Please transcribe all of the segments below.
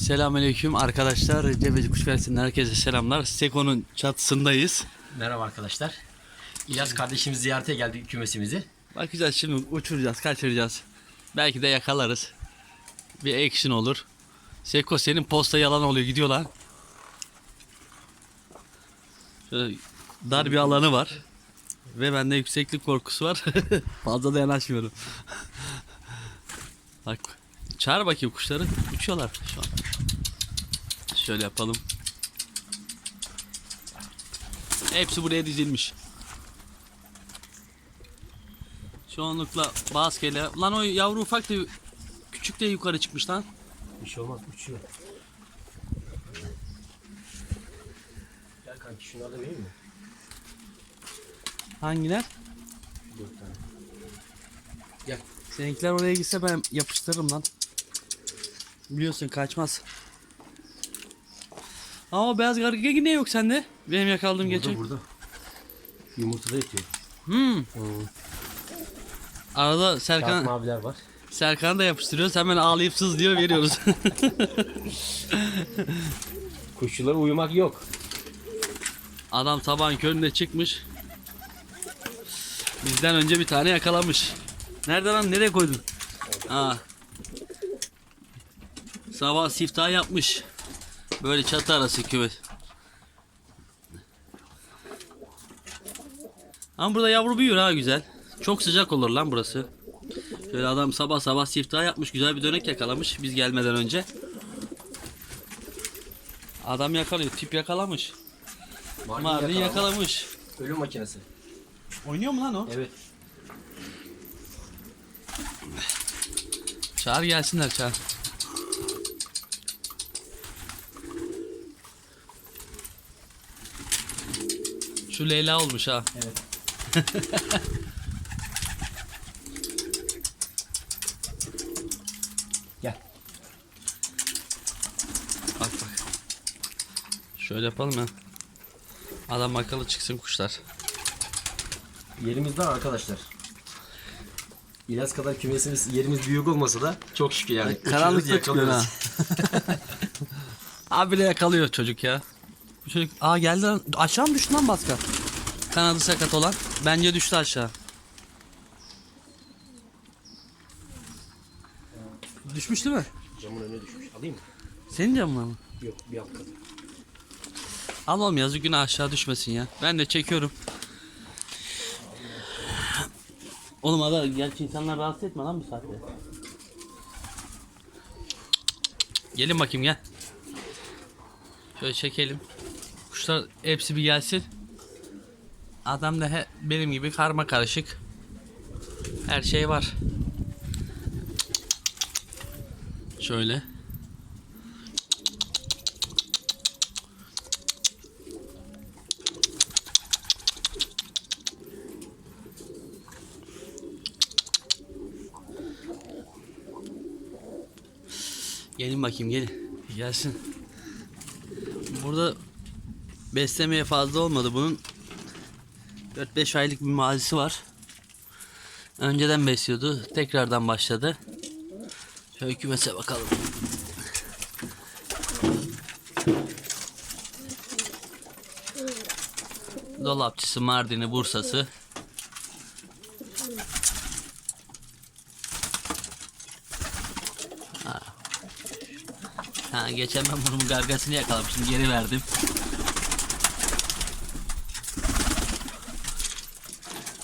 Selamünaleyküm arkadaşlar. Cebeci Kuş Kalesi'nden herkese selamlar. Seko'nun çatısındayız. Merhaba arkadaşlar. İlyas kardeşimiz ziyarete geldi kümesimizi. Bakacağız şimdi uçuracağız, kaçıracağız. Belki de yakalarız. Bir action olur. Seko senin posta yalan oluyor gidiyor lan. Şöyle dar bir alanı var. Ve bende yükseklik korkusu var. Fazla da yanaşmıyorum. Bak çağır bakayım kuşları. Uçuyorlar şu an. Şöyle yapalım. Hepsi buraya dizilmiş. Çoğunlukla baskeyle. Lan o yavru ufak da küçük de yukarı çıkmış lan. Bir şey olmaz uçuyor. Gel kanki şunları da vereyim mi? Hangiler? Dört tane. Seninkiler oraya gitse ben yapıştırırım lan. Biliyorsun kaçmaz. Ama o beyaz gargı yine yok sende. Benim yakaladığım geçen. Burada burada. Yumurtada yatıyor. Hmm. Hmm. Arada Serkan maviler var. Serkan da yapıştırıyoruz. Hemen ağlayıp sız diyor veriyoruz. Kuşçulara uyumak yok. Adam sabahın köründe çıkmış. Bizden önce bir tane yakalamış. Nerede lan? Nereye koydun? Aa. Sabah siftah yapmış. Böyle çatı arası küvet. Ama burada yavru büyür ha güzel. Çok sıcak olur lan burası. Şöyle adam sabah sabah siftah yapmış. Güzel bir dönek yakalamış biz gelmeden önce. Adam yakalıyor. Tip yakalamış. Mardin yakalamış. Ölüm makinesi. Oynuyor mu lan o? Evet. Çağır gelsinler çağır. Şu Leyla olmuş ha. Evet. Gel. Bak bak. Şöyle yapalım ya. Adam akıllı çıksın kuşlar. Yerimizde arkadaşlar. İlyas kadar kümesimiz yerimiz büyük olmasa da çok şükür yani. Karanlıkta çıkıyor ha. Abi de yakalıyor çocuk ya. Çocuk aa geldi lan. Aşağı mı düştü lan baska? Kanadı sakat olan. Bence düştü aşağı. Düşmüş değil mi? Camın önüne düşmüş. Alayım mı? Senin camına mı? Yok bir alt katı. Al oğlum yazık günah aşağı düşmesin ya. Ben de çekiyorum. Oğlum ada gerçi insanlar rahatsız etme lan bu saatte. Gelin bakayım gel. Şöyle çekelim. Kuşlar hepsi bir gelsin. Adam da he, benim gibi karma karışık. Her şey var. Şöyle. Gelin bakayım gelin. Gelsin. Burada beslemeye fazla olmadı bunun. 4-5 aylık bir mazisi var. Önceden besliyordu. Tekrardan başladı. Şöyle kümese bakalım. Dolapçısı, Mardin'i, Bursa'sı. Ha geçen ben bunun gargasını yakalamıştım geri verdim.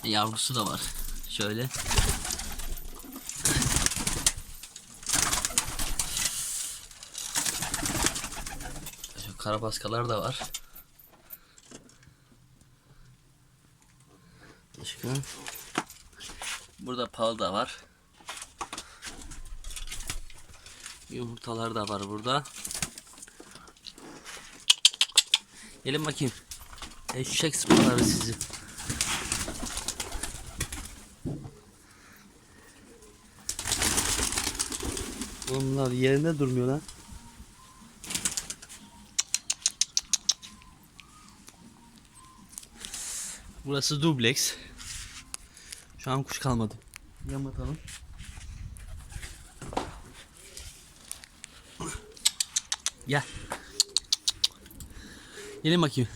Yavrusu da var. Şöyle. Şu karabaskalar da var. Başka. Burada pal da var. Yumurtalar da var burada. Gelin bakayım. Eşek sporları sizi. Onlar yerinde durmuyor lan. Burası dubleks. Şu an kuş kalmadı. Yamatalım. Gel. Gelin bakayım.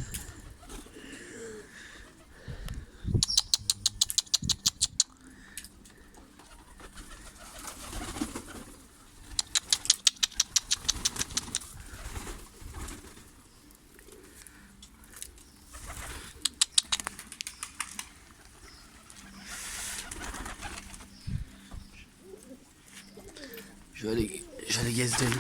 Şöyle şöyle gezdirelim.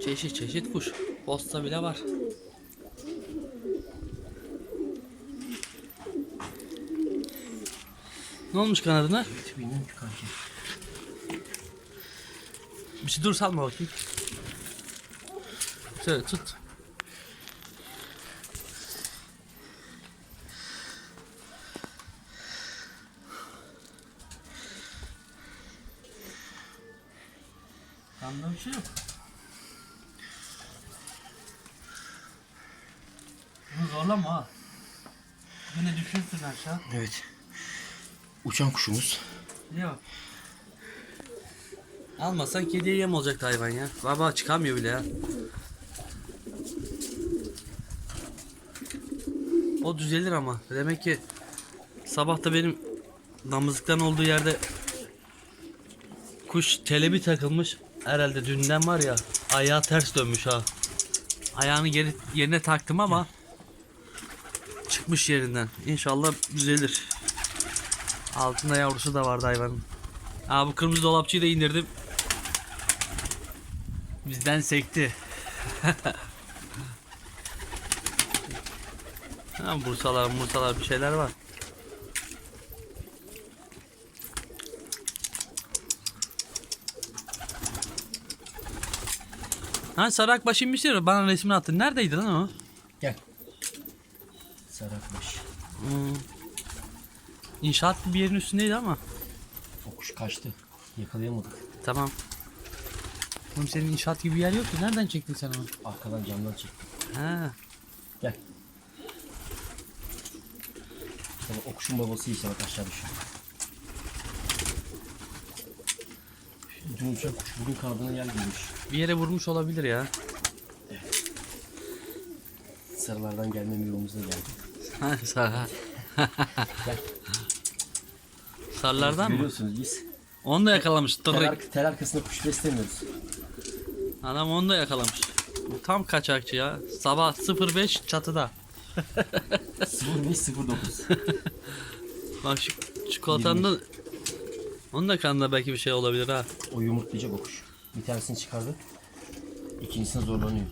Çeşit çeşit kuş. Posta bile var. Ne olmuş kanadına? Bilmiyorum ki kanki. Bir şey dur salma bakayım. Şöyle tut. Kanında bir şey yok. Bunu zorlama ha. Yine düşürsün aşağı. Evet. Uçan kuşumuz. Yok. Almasan kediye yem olacaktı hayvan ya. Baba çıkamıyor bile ya. O düzelir ama. Demek ki sabah da benim damızlıktan olduğu yerde kuş telebi takılmış. Herhalde dünden var ya ayağı ters dönmüş ha. Ayağını geri yerine taktım ama çıkmış yerinden. İnşallah düzelir. Altında yavrusu da vardı hayvanın. Aa bu kırmızı dolapçıyı da indirdim. Bizden sekti. ha, bursalar bursalar bir şeyler var. Ha Sarakbaş inmiştir. Bana resmini attın. Neredeydi lan o? Gel. Sarakmış. Hmm. İnşaat bir yerin üstündeydi ama. O kuş kaçtı. Yakalayamadık. Tamam. Oğlum senin inşaat gibi bir yer yok ki. Nereden çektin sen onu? Arkadan camdan çektim. Ha. Gel. Bak, o kuşun babası bak aşağı düşüyor. Dün uçan kuş bugün kanadına yer girmiş. Bir yere vurmuş olabilir ya. Sarılardan gelmem yolumuzda geldi. Ha, Sar. Gel. Sarılardan mı? Görüyorsunuz biz. Onu da yakalamış. Tel, Tırrık. ark- tel arkasında kuş beslemiyoruz. Adam onu da yakalamış. Bu tam kaçakçı ya. Sabah 05 çatıda. 0509. Bak şu çikolatanın da onun da kanında belki bir şey olabilir ha. o yumurtlayacak o kuş. Bir tanesini çıkardı. İkincisine zorlanıyor.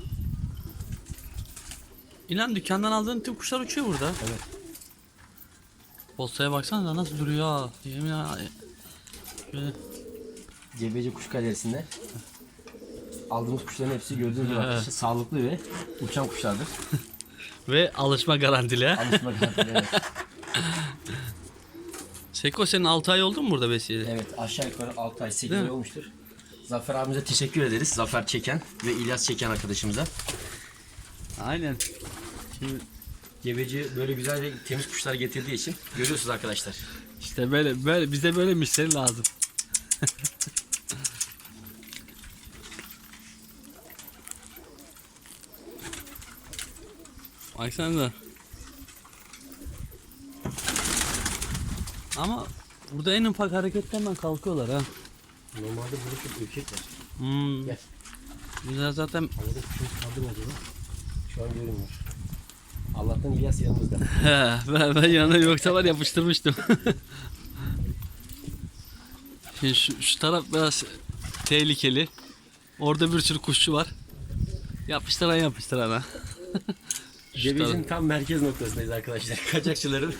İlan dükkandan aldığın tüm kuşlar uçuyor burada. Evet. Postaya baksana nasıl duruyor ha. Yemin ya. Şöyle. Cebeci Kuş Galerisi'nde aldığımız kuşların hepsi gördüğünüz gibi arkadaşlar sağlıklı ve uçan kuşlardır. Ve alışma garantili ha. Alışma garantili, evet. Seko senin 6 ay oldu mu burada besiyeli? evet aşağı yukarı 6 ay 8 Değil ay olmuştur. Zafer abimize teşekkür ederiz. Zafer Çeken ve İlyas Çeken arkadaşımıza. Aynen. Şimdi Cebeci böyle güzel ve temiz kuşlar getirdiği için görüyorsunuz arkadaşlar. işte böyle böyle bize böyle müşteri lazım. Baksanıza. Ama burada en ufak hareketten hemen kalkıyorlar ha. Normalde burada çok ürkekler. Hmm. Gel. Güzel zaten Havada kuşumuz kaldırmadı mı? Şu an görünmüyor. Allah'tan İlyas yanımızda. He, ben, ben yanına yoksa var yapıştırmıştım. Şimdi şu, şu taraf biraz tehlikeli. Orada bir sürü kuşçu var. Yapıştıran yapıştıran ha. Taraf- tam merkez noktasındayız arkadaşlar. Kaçakçıların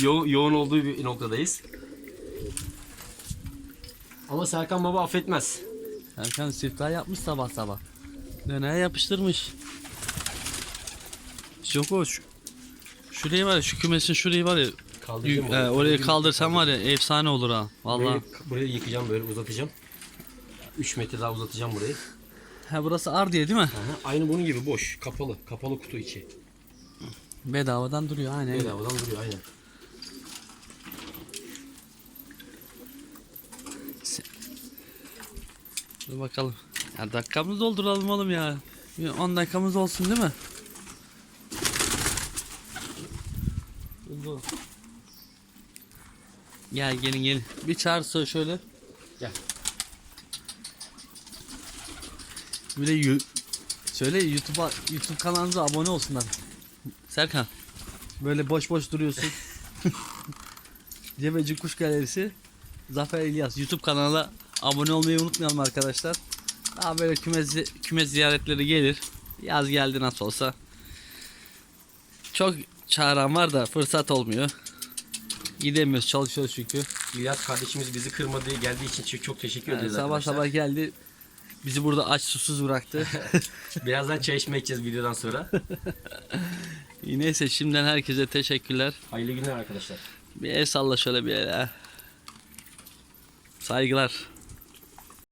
yo- yoğun olduğu bir noktadayız. Ama Serkan Baba affetmez. Erkan siftah yapmış sabah sabah. Döneğe yapıştırmış. Joko şu, şurayı var ya şu kümesin şurayı var ya Kaldıracağım Yük- orayı. e, orayı kaldırsan var ya efsane olur ha. Vallahi. Burayı, burayı yıkacağım böyle uzatacağım. 3 metre daha uzatacağım burayı. Ha burası ar diye değil mi? Aha, aynı bunun gibi boş, kapalı, kapalı kutu içi. Bedavadan duruyor aynen. Bedavadan duruyor aynen. Dur bakalım. Ya dakikamızı dolduralım oğlum ya. Bir 10 dakikamız olsun değil mi? Gel gelin gelin. Bir çağır şöyle. Gel. Bir de yu- söyle YouTube'a YouTube kanalınıza abone olsunlar. Serkan. Böyle boş boş duruyorsun. Cebeci Kuş Galerisi. Zafer İlyas YouTube kanalına abone olmayı unutmayalım arkadaşlar. Daha böyle kümes, kümes ziyaretleri gelir. Yaz geldi nasıl olsa. Çok çağıran var da fırsat olmuyor. Gidemiyoruz çalışıyoruz çünkü. İlyas kardeşimiz bizi kırmadığı geldiği için çok, teşekkür Yani ederiz sabah arkadaşlar. sabah geldi. Bizi burada aç susuz bıraktı. Birazdan çay içmeye gideceğiz videodan sonra. Neyse şimdiden herkese teşekkürler. Hayırlı günler arkadaşlar. Bir el salla şöyle bir el ha. Saygılar.